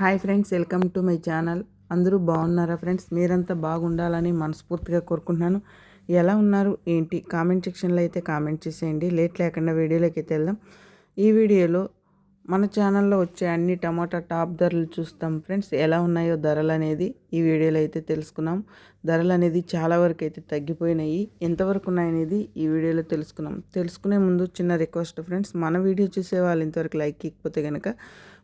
Hi friends welcome to my channel. అందరూ బాగున్నారా friends? మీరంతా బాగుండాలని మనస్ఫూర్తిగా కోరుకుంటున్నాను. ఎలా ఉన్నారు? ఏంటి? కామెంట్ సెక్షన్లో అయితే కామెంట్ చేసేయండి. లేట్ లేకుండా వీడియోలోకి అయితే వెళ్దాం. ఈ వీడియోలో మన ఛానల్లో వచ్చే అన్ని టమాటా టాప్ ధరలు చూస్తాం ఫ్రెండ్స్. ఎలా ఉన్నాయో ధరలు అనేది ఈ వీడియోలో అయితే తెలుసుకున్నాం. ధరలు అనేది చాలా వరకు అయితే తగ్గిపోయినాయి. ఎంతవరకు ఉన్నాయనేది ఈ వీడియోలో తెలుసుకున్నాం. తెలుసుకునే ముందు చిన్న రిక్వెస్ట్ ఫ్రెండ్స్. మన వీడియో చూసే వాళ్ళు ఇంతవరకు లైక్ ఇకపోతే కనుక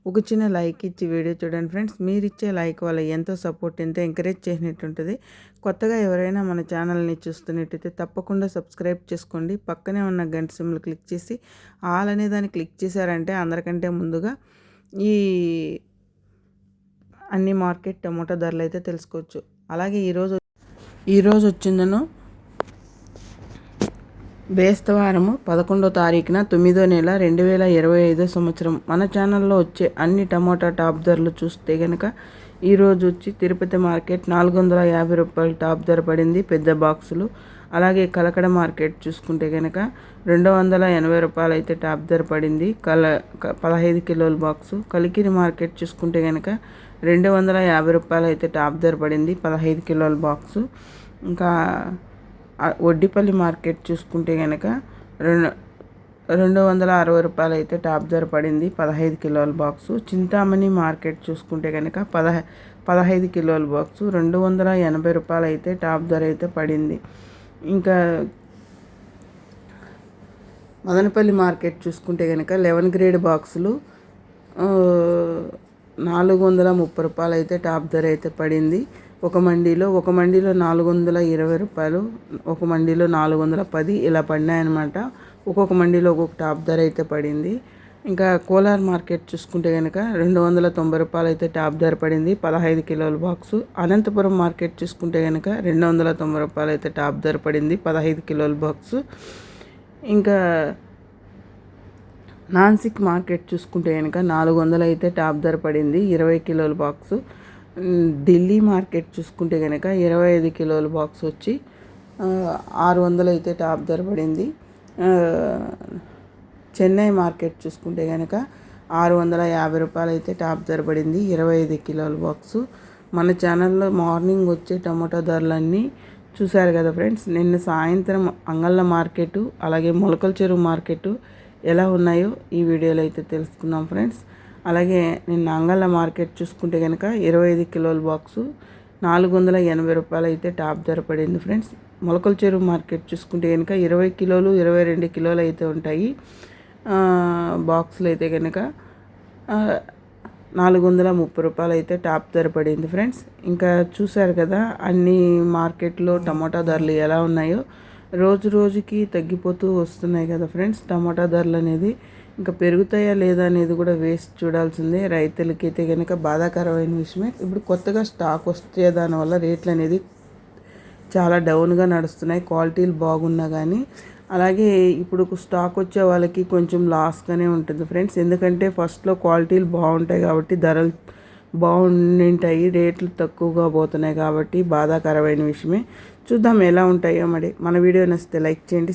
ఒక చిన్న లైక్ ఇచ్చి వీడియో చూడండి ఫ్రెండ్స్. మీరు ఇచ్చే లైక్ వల్ల ఎంతో సపోర్ట్ ఎంతో ఎంకరేజ్ చేసినట్టుంటుంది కొత్తగా ఎవరైనా మన ఛానల్ని చూస్తున్నట్టయితే తప్పకుండా సబ్స్క్రైబ్ చేసుకోండి. పక్కనే ఉన్న గంట సిమ్లు క్లిక్ చేసి ఆల్ అనే దాన్ని క్లిక్ చేశారంటే అందరికంటే ముందుగా ఈ అన్ని మార్కెట్ టమోటా ధరలు అయితే తెలుసుకోవచ్చు. అలాగే ఈరోజు ఈరోజు వచ్చిందను బేస్తవారము పదకొండో తారీఖున తొమ్మిదో నెల రెండు వేల ఇరవై ఐదో సంవత్సరం. మన ఛానల్లో వచ్చే అన్ని టమాటా టాప్ ధరలు చూస్తే కనుక ఈరోజు వచ్చి తిరుపతి మార్కెట్ నాలుగు వందల యాభై రూపాయలు టాప్ ధర పడింది పెద్ద బాక్సులు. అలాగే కలకడ మార్కెట్ చూసుకుంటే కనుక రెండు వందల ఎనభై రూపాయలు అయితే టాప్ ధర పడింది. కల పదహైదు కిలోల బాక్సు. కలికిరి మార్కెట్ చూసుకుంటే కనుక రెండు వందల యాభై రూపాయలు అయితే టాప్ ధర పడింది పదహైదు కిలోల బాక్సు. ఇంకా ఒడ్డిపల్లి మార్కెట్ చూసుకుంటే కనుక రెండు రెండు వందల అరవై రూపాయలు అయితే టాప్ ధర పడింది పదహైదు కిలోల బాక్సు. చింతామణి మార్కెట్ చూసుకుంటే కనుక పదహై పదహైదు కిలోల బాక్సు రెండు వందల ఎనభై రూపాయలు అయితే టాప్ ధర అయితే పడింది. ఇంకా మదనపల్లి మార్కెట్ చూసుకుంటే కనుక లెవెన్ గ్రేడ్ బాక్సులు నాలుగు వందల ముప్పై రూపాయలు అయితే టాప్ ధర అయితే పడింది. ఒక మండీలో ఒక మండీలో నాలుగు వందల ఇరవై రూపాయలు ఒక మండీలో నాలుగు వందల పది ఇలా పడినాయన్నమాట. ఒక్కొక్క మండీలో ఒక్కొక్క టాప్ ధర అయితే పడింది. ఇంకా కోలార్ మార్కెట్ చూసుకుంటే కనుక రెండు వందల తొంభై రూపాయలు అయితే టాప్ ధర పడింది. పదహైదు కిలోల బాక్సు. అనంతపురం మార్కెట్ చూసుకుంటే కనుక రెండు వందల తొంభై రూపాయలు అయితే టాప్ ధర పడింది. పదహైదు కిలోల బాక్సు. ఇంకా నాన్సిక్ మార్కెట్ చూసుకుంటే కనుక నాలుగు వందలు అయితే టాప్ ధర పడింది. ఇరవై కిలోల బాక్సు. ఢిల్లీ మార్కెట్ చూసుకుంటే కనుక ఇరవై ఐదు కిలోల బాక్స్ వచ్చి ఆరు వందలు అయితే టాప్ ధర పడింది. చెన్నై మార్కెట్ చూసుకుంటే కనుక ఆరు వందల యాభై రూపాయలు అయితే టాప్ ధర పడింది. ఇరవై ఐదు కిలోల బాక్సు. మన ఛానల్లో మార్నింగ్ వచ్చే టమాటో ధరలన్నీ చూశారు కదా ఫ్రెండ్స్. నిన్న సాయంత్రం అంగళ్ళ మార్కెట్ అలాగే మొలకల చెరువు మార్కెట్ ఎలా ఉన్నాయో ఈ వీడియోలో అయితే తెలుసుకుందాం ఫ్రెండ్స్. అలాగే నిన్న అంగళ్ళ మార్కెట్ చూసుకుంటే కనుక ఇరవై ఐదు కిలోల బాక్సు నాలుగు వందల ఎనభై రూపాయలు అయితే టాప్ ధర పడింది ఫ్రెండ్స్. మొలకల చెరువు మార్కెట్ చూసుకుంటే కనుక ఇరవై కిలోలు ఇరవై రెండు కిలోలు అయితే ఉంటాయి. బాక్సులు అయితే కనుక నాలుగు వందల ముప్పై రూపాయలు అయితే టాప్ ధర పడింది ఫ్రెండ్స్. ఇంకా చూశారు కదా అన్ని మార్కెట్లో టమాటా ధరలు ఎలా ఉన్నాయో రోజు రోజుకి తగ్గిపోతూ వస్తున్నాయి కదా ఫ్రెండ్స్. టమాటా ధరలు అనేది ఇంకా పెరుగుతాయా లేదా అనేది కూడా వేస్ట్ చూడాల్సిందే. రైతులకైతే కనుక బాధాకరమైన విషయమే. ఇప్పుడు కొత్తగా స్టాక్ వస్తే దానివల్ల రేట్లు అనేది చాలా డౌన్గా నడుస్తున్నాయి. క్వాలిటీలు బాగున్నా కానీ అలాగే ఇప్పుడు స్టాక్ వచ్చే వాళ్ళకి కొంచెం లాస్గానే ఉంటుంది ఫ్రెండ్స్. ఎందుకంటే ఫస్ట్లో క్వాలిటీలు బాగుంటాయి కాబట్టి ధరలు బాగుంటాయి రేట్లు తక్కువగా పోతున్నాయి కాబట్టి బాధాకరమైన విషయమే. చూద్దాం ఎలా ఉంటాయో మరి. మన వీడియో నచ్చితే లైక్ చేయండి